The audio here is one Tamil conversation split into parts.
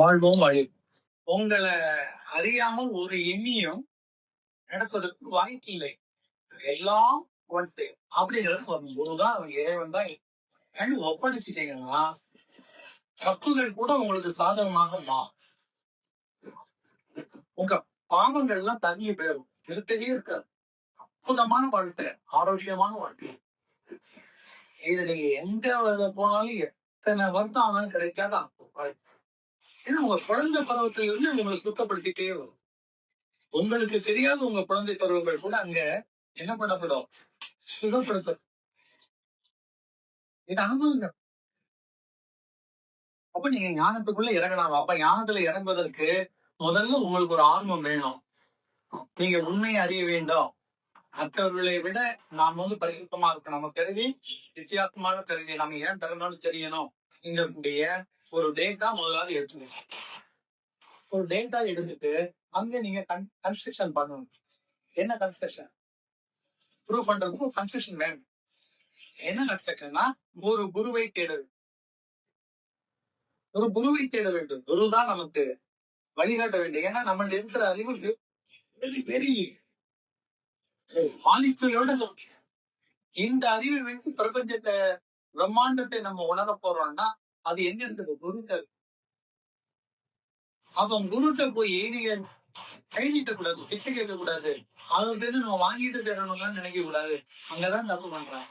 வாழ்வோம் வழி. உங்களை அறியாமல் ஒரு எண்ணியும் நடப்பதற்கு வாய்ப்பில்லை எல்லாம் ஒன்ஸ் அப்படிங்கிறது வரணும் அவன் இறைவன் தான் கண் ஒப்படைச்சிட்டீங்கன்னா தப்புகள் கூட உங்களுக்கு சாதகமாக மாறும். உங்க பாவங்கள்லாம் தனியே போயிடும். நிறுத்தவே இருக்காது. அற்புதமான வாழ்க்கை ஆரோக்கியமான வாழ்க்கை. இது நீங்க எந்த வழியில போனாலும் எத்தனை வருத்தம் ஆனாலும் கிடைக்காத. வாழ்க்கை. ஏன்னா உங்க குழந்தை பருவத்துல இருந்து உங்களை சுத்தப்படுத்திட்டே வரும். உங்களுக்கு தெரியாத உங்க குழந்தை பருவங்கள் கூட அங்க என்ன பண்ணப்படும்? சுகப்படுத்த இது அனுபவங்க. அப்ப நீங்க ஞானத்துக்குள்ள இறங்கலாம். அப்ப ஞானத்துல இறங்குவதற்கு முதல்ல உங்களுக்கு ஒரு ஆர்வம் வேணும். நீங்க உண்மையை அறிய வேண்டும். மற்றவர்களை விட நாம் வந்து பரிசுத்தமா இருக்கு நம்ம கருதி வித்தியாசமான கருதி நம்ம ஏன் பிறந்தாலும் தெரியணும் எங்களுடைய ஒரு டேட்டா முதலாவது எடுத்துக்கணும். ஒரு டேட்டா எடுத்துட்டு அங்க நீங்க கன்ஸ்ட்ரக்ஷன் பண்ணணும். என்ன கன்ஸ்ட்ரக்ஷன் ப்ரூவ் பண்றதுக்கு கன்ஸ்ட்ரக்ஷன் வேணும். என்ன கன்ஸ்ட்ரக்ஷன்னா ஒரு குருவை தேட வேண்டும். ஒரு குருவை தேட வேண்டும். குரு தான் நமக்கு வழிகாட்ட வேண்டும். ஏன்னா நம்ம இருக்கிற அறிவு வெரி வெரி இந்த அறிவை வைத்து பிரபஞ்சத்தை பிரம்மாண்டத்தை நம்ம உணர போறோம்னா அது எங்க இருக்குது குருட்ட அவன் குருட்ட போய் ஏறிய கைவிட்ட கூடாது பிச்சை கேட்க கூடாது அவங்க பேரு நம்ம வாங்கிட்டு தரணும்லாம் நினைக்க கூடாது அங்கதான் தப்பு பண்றான்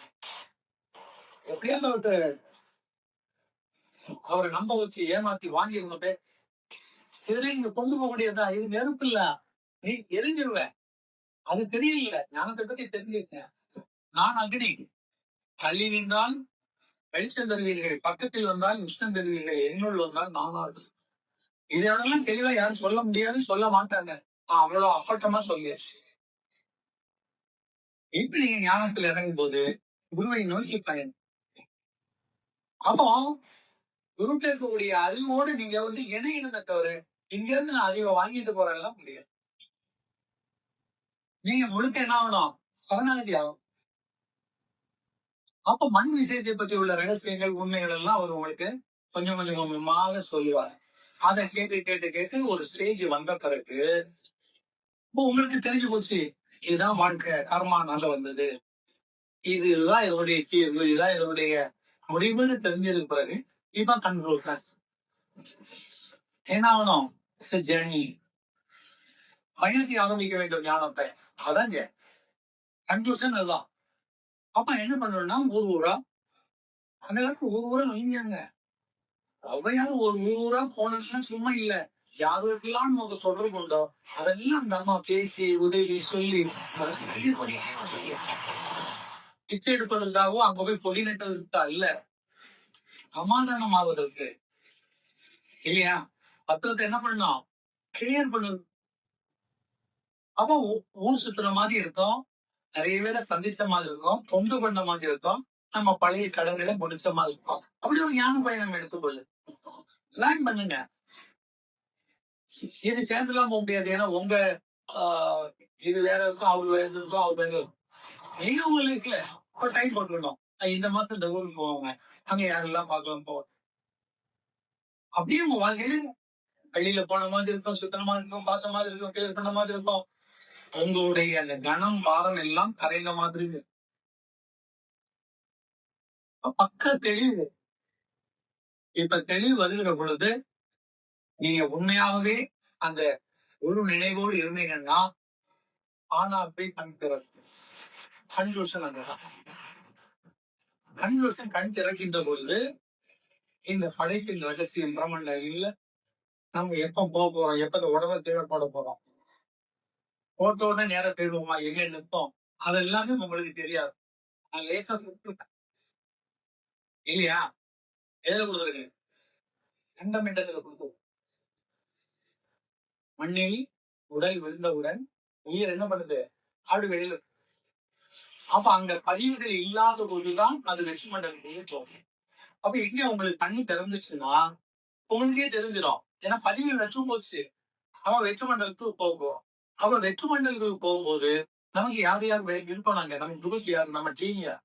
எப்படியாவது ஒருத்தர் அவரை நம்ப வச்சு ஏமாத்தி வாங்கி பேர் இதுல நீங்க கொண்டு போக முடியாதா இது நெருப்பு இல்ல. நீ எரிஞ்சிருவ. அது தெரியல. ஞானத்தை பத்தி தெரிஞ்சிருக்கேன் நான் அக்னி. தள்ளி நின்றால் வெளிச்சம் தருவீர்கள் பக்கத்தில் வந்தால் இஷ்டம் தருவீர்கள் என்னுள் வந்தால் நானாடு இதெல்லாம் தெளிவா யாரும் சொல்ல முடியாது சொல்ல மாட்டாங்க. நான் அவ்வளவு அப்பட்டமா சொல்லியாச்சு. இப்ப நீங்க ஞானத்தில் இறங்கும் போது குருவை நோக்கி பயன் அப்போ குருட்ட இருக்கக்கூடிய அறிவோடு நீங்க வந்து இணையினதை தவிர இங்க இருந்து நான் அறிவை வாங்கிட்டு போறதெல்லாம் முடியாது. நீங்க முழுக்க என்ன ஆகணும்? சரணாகதி ஆகும் அப்ப மண் விஷயத்தை பற்றி உள்ள ரகசியங்கள் உண்மைகள் எல்லாம் அவர் உங்களுக்கு கொஞ்சம் கொஞ்சம் கொஞ்சமாக சொல்லுவார். அதை கேட்டு கேட்டு கேட்டு ஒரு ஸ்டேஜ் வந்த பிறகு இப்போ உங்களுக்கு தெரிஞ்சு போச்சு இதுதான் வாழ்க்கை கர்மா நல்ல வந்தது. இதுதான் இதனுடைய தீர்வு இதுதான் இதனுடைய முடிவுன்னு தெரிஞ்சதுக்கு பிறகு இப்ப கண்ட்ரோல் என்ன ஆகணும்? ஜேர்னி பயணத்தை ஆரம்பிக்க வேண்டும் ஞானத்தை. அதாங்க. கன்க்ளூஷன் அதுதான். அப்ப என்ன பண்ணணும்னா ஒரு ஊரா அந்த காலத்துல ஒரு ஊரா நுழைஞ்சாங்க அவையாவது ஒரு ஊரா போனதுன்னா சும்மா இல்ல. யாருக்கெல்லாம் நமக்கு தொடர்பு உண்டோ அதெல்லாம் அந்த அம்மா பேசி உதவி சொல்லி பிச்சை எடுப்பதற்காகவும் அங்க போய் பொடி நட்டதற்கா இல்ல சமாதானம் ஆவதற்கு. இல்லையா? பத்திரத்தை என்ன பண்ணோம் கிளியர் பண்ணணும். அப்போ ஊர் சுத்துற மாதிரி இருக்கும். நிறைய பேரை சந்திச்ச மாதிரி இருக்கும் தொண்டு பண்ண மாதிரி இருக்கும் நம்ம பழைய கடவுளை முடிச்ச மாதிரி இருக்கும். அப்படி ஒரு ஞான பயணம் எடுத்துக்கொள்ளு. பிளான் பண்ணுங்க. இது சேர்ந்துலாம் போக முடியாது. ஏன்னா உங்க இது வேற இருக்கும் அவர் வேற இருக்கும் அவர் வேற இருக்கும். நீங்க உங்களுக்கு ஒரு டைம் போட்டுக்கணும். இந்த மாசம் இந்த ஊருக்கு போவாங்க. அங்க யாரெல்லாம் பார்க்கலாம் போவோம் அப்படியே உங்க வாழ்க்கையில வெளியில போன மாதிரி இருக்கும் சுத்தமா இருக்கும் பார்த்த மாதிரி இருக்கும் கேள்வி மாதிரி இருக்கும். உங்களுடைய அந்த கனம் வாரம் எல்லாம் கரைந்த மாதிரி. பக்க தெளிவு. இப்ப தெளிவு வருகிற பொழுது நீங்க உண்மையாகவே அந்த ஒரு நினைவோடு இருந்தீங்கன்னா ஆனா போய் கண் திறக்கும் கன்க்ளூஷன் அங்கதான் கன்க்ளூஷன் கண் திறக்கின்ற பொழுது இந்த படைப்பின் ரகசியம் பிரம்மண்ட இல்ல. நம்ம எப்ப போக போறோம் எப்ப உடம்பு தேவைப்பட போறோம்? போட்டோட நேரம் தேடுவோமா? எங்க நிற்போம்? அது எல்லாமே உங்களுக்கு தெரியாது. நான் லேசா சுட்டுட்டேன். இல்லையா? எதில் கொடுக்குறீங்க கண்டமெண்டத்தில் கொடுக்கும் மண்ணில் உடல் விழுந்தவுடன் உயிர் என்ன பண்ணுது? ஆடு வெளியில அப்ப அங்க பதிவுகள் இல்லாத போதுதான் அது வெற்றி மண்டலத்திலேயே போகும். அப்ப எங்க உங்களுக்கு கண்ணு திறந்துச்சுன்னா உங்களுக்கே தெரிஞ்சிடும். ஏன்னா பதிவு வெற்றும் போச்சு அவன் வெற்றி மண்டலத்துக்கு போகும். அவன் வெற்று மண்டலுக்கு போகும்போது நமக்கு யார் யார் வே- இருக்கோம் நாங்க நமக்கு குரூப் யார்? நம்ம டீம் யார்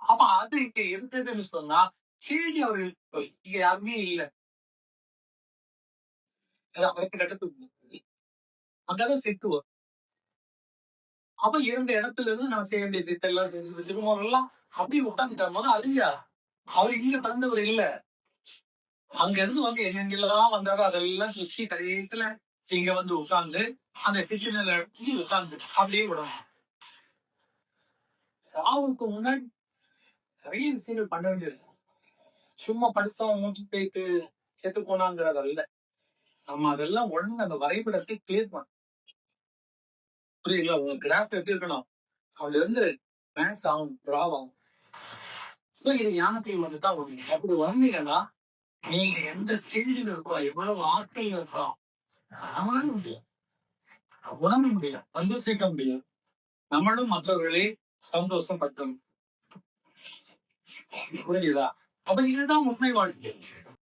அப்ப அது இங்க இருந்ததுன்னு சொன்னா தேடி அவர்கள் இங்க யாருமே இல்ல. அது அங்கதான் சித்து வரும் அப்ப இருந்த இடத்துல இருந்து நம்ம செய்ய வேண்டிய சித்தெல்லாம் செஞ்சு திருமணம் எல்லாம் அப்படியே உட்காந்துட்டார் போது அறிஞ்சா அவர் இங்க பிறந்தவர் இல்ல. அங்க இருந்து வந்து எங்கெங்கெல்லாம் வந்தாரோ அதெல்லாம் சுற்றி கடைசியில இங்க வந்து உட்கார்ந்து அந்த சிற்றின உட்கார்ந்து அப்படியே விடணும் சாவுக்கு முன்னாடி நிறைய விஷயங்கள் பண்ண வேண்டியது சும்மா படுத்தோம் மூச்சு போயிட்டு செத்து போனாங்கிறது அல்ல நம்ம அதெல்லாம் உடனே அந்த வரைபடத்தை கிளியர் பண்ணும் புரியுங்களா உங்க கிராஃப் எப்படி இருக்கணும் அதுல இருந்து மேட்ச் ஆகும் ட்ராவ் ஆகும் ஸோ இது ஞானத்தில் வந்துதான் வரும் அப்படி வந்தீங்கன்னா நீங்க எந்த ஸ்டேஜில் இருக்கோம் எவ்வளவு ஆட்கள் இருக்கோம் அதனால முடியும் உணர முடியும் சந்தோஷிக்க முடியும் நம்மளும் மற்றவர்களை சந்தோஷப்பட்டோம். புரியுதா? அப்ப இதுதான் உண்மை வாழ்க்கை.